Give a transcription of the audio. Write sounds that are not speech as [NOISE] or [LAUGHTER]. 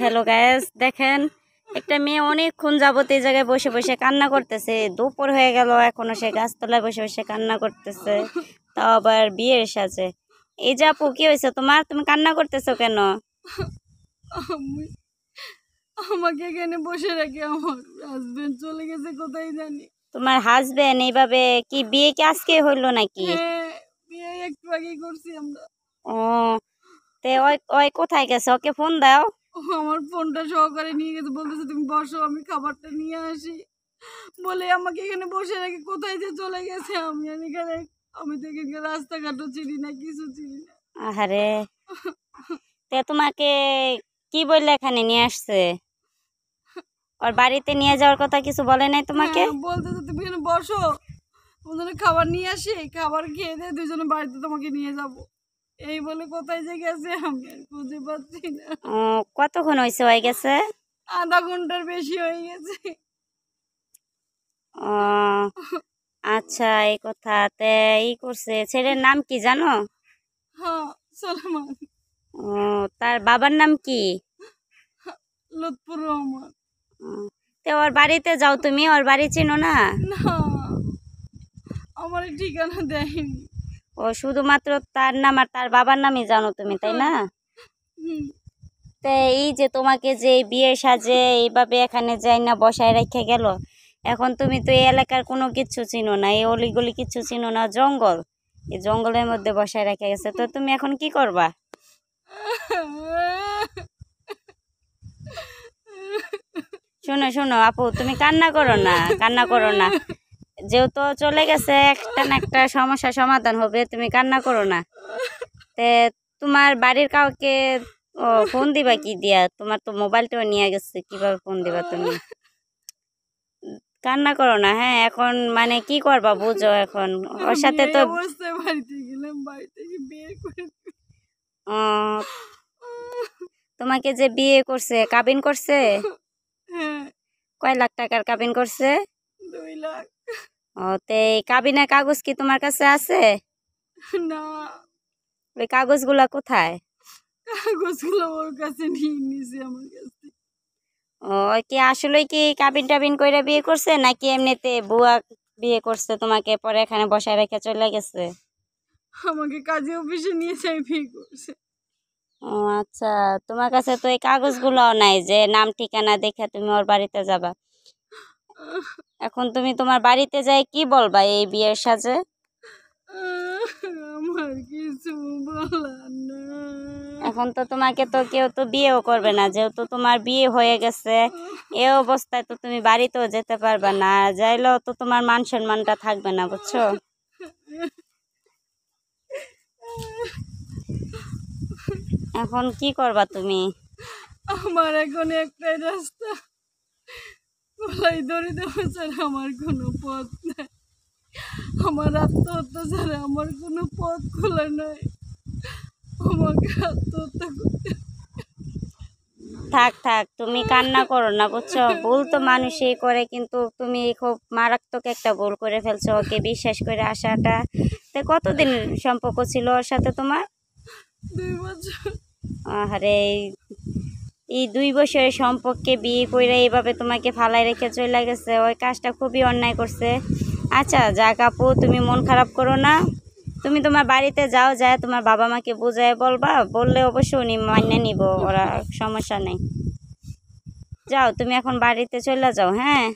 Hello gas দেখেন একটা মেয়ে অনেকক্ষণ যাবত এই জায়গায় বসে বসে কান্না করতেছে। দুপুর হয়ে গেল এখনও সে গাছতলায় বসে বসে কান্না করতেছে। তাও আবার বিয়ের সাজে। এই যে আপু কি হয়েছে তোমার? তুমি কান্না করতেছো কেন? আমাকে এখানে বসে রেখে আমার হাজবেন্ড চলে গেছে কোথায় জানি। তোমার হাজবেন্ড এইভাবে কি বিয়ে কি আজকে হইল নাকি? হ্যাঁ বিয়ে একটু আগেই করছি আমরা। ও তে ওই ওই কোথায় গেছে? ওকে ফোন দাও। ও আমার ফোনটা সহকারে নিয়ে গেছে বলতেছে তুমি বসো আমি খাবারটা নিয়ে আসি। বলে আমাকে এখানে বসে রাখি কোথায় যে চলে গেছে আমি এখানে আমি তো এখানকার রাস্তাঘাটও চিনি না কিছু চিনি না। আহারে। তে তোমাকে কি বললে এখানে নিয়ে আসছে? ওর বাড়িতে নিয়ে যাওয়ার কথা কিছু বলে নাই তোমাকে? হ্যাঁ, বলতেছে তুমি এখানে বসো ওদের খাবার নিয়ে আসি খাবার খেয়ে দিয়ে দুজনে বাড়িতে তোমাকে নিয়ে যাব। এই বলে কোথায় যে গেছে আমি আর খুঁজে পাচ্ছি না। ও, কতক্ষণ হয়েছে হয়ে গেছে? আধা ঘণ্টার বেশি হয়ে গেছে। ও আচ্ছা এই কথা তে ই করছে। ছেলের নাম কি জানো? হ্যাঁ সালমান। ও তার বাবার নাম কি? লুৎফুর রহমান। তে ওর বাড়িতে যাও তুমি ওর বাড়ি চিনো না? না আমার ঠিকানা দেয়নি। ও শুধুমাত্র তার নাম আর তার বাবার নামই জানো তুমি তাই না? তে এই যে তোমাকে যে বিয়ে সাজে এইভাবে এখানে যাই না বসায় রেখে গেল। এখন তুমি তো এই এলাকার কোনো কিছু চিনো না এই অলিগলি কিছু চিনো না জঙ্গল। এই জঙ্গলের মধ্যে বসায় রেখে গেছে তো তুমি এখন কি করবা? শোনো শোনো আপু তুমি কান্না করো না কান্না করো না। যেহেতু চলে গেছে একটা না একটা সমস্যা সমাধান হবে তুমি কান্না করো না। তে তোমার বাড়ির কাউকে ফোন দিবা কি দিয়া? তোমার তো মোবাইলটাও নিয়ে গেছে কীভাবে ফোন দিবা তুমি? কান্না করো না হ্যাঁ এখন মানে কি করবা বুঝো এখন? ওর সাথে তো তোমাকে যে বিয়ে করছে কাবিন করছে? হ্যাঁ। কয় লাখ টাকার কাবিন করছে? দুই লাখ। ও তে এই কাবিনের কাগজ কি তোমার কাছে আছে? [LAUGHS] না। ওই কাগজগুলা কোথায়? কাগজগুলো ওর কাছে নিয়ে নিছে আমার কাছে। ও ওই কি আসলে কি কাবিন টাবিন কইরা বিয়ে করছে নাকি এমনিতে বুয়া বিয়ে করছে তোমাকে পরে এখানে বসায় রেখে চলে গেছে? আমাকে কাজে অফিসে নিয়ে যাই বিয়ে করছে। ও আচ্ছা তোমার কাছে তো এই কাগজগুলোও নাই যে নাম ঠিকানা দেখে তুমি ওর বাড়িতে যাবা। এখন তুমি তোমার বাড়িতে যাই কি বলবা এই বিয়ের সাজে? আমার কিছু বলার এখন তো তোমাকে তো কেউ তো বিয়েও করবে না যেহেতু তোমার বিয়ে হয়ে গেছে এ অবস্থায় তো তুমি বাড়িতেও যেতে পারবে না যাইলেও তো তোমার মান সম্মানটা থাকবে না বুঝছ? এখন কি করবা তুমি? আমার এখন একটাই রাস্তা। গলায় দড়ি দেওয়া ছাড়া আমার কোনো পথ নাই। আমার আত্মহত্যা ছাড়া আমার কোনো পথ খোলা নাই। আমাকে আত্মহত্যা করতে থাক থাক তুমি কান্না করো না বুঝছ? [LAUGHS] ভুল তো মানুষই করে কিন্তু তুমি খুব মারাত্মক একটা ভুল করে ফেলছো ওকে বিশ্বাস করে আসাটা। তো কতদিন সম্পর্ক ছিল ওর সাথে তোমার? দুই বছর। আরে এই- দুই বছরের সম্পর্কে বিয়ে করে এইভাবে তোমাকে ফালাই রেখে চলে গেছে, ওই কাজটা খুবই অন্যায় করছে। আচ্ছা যা কাপু তুমি মন খারাপ করো না। তুমি তোমার বাড়িতে যাও, যায় তোমার বাবা মাকে বোঝায় বলবা, বললে অবশ্যই উনি মান্য নিব, ওরা সমস্যা নেই। যাও, তুমি এখন বাড়িতে চলে যাও হ্যাঁ?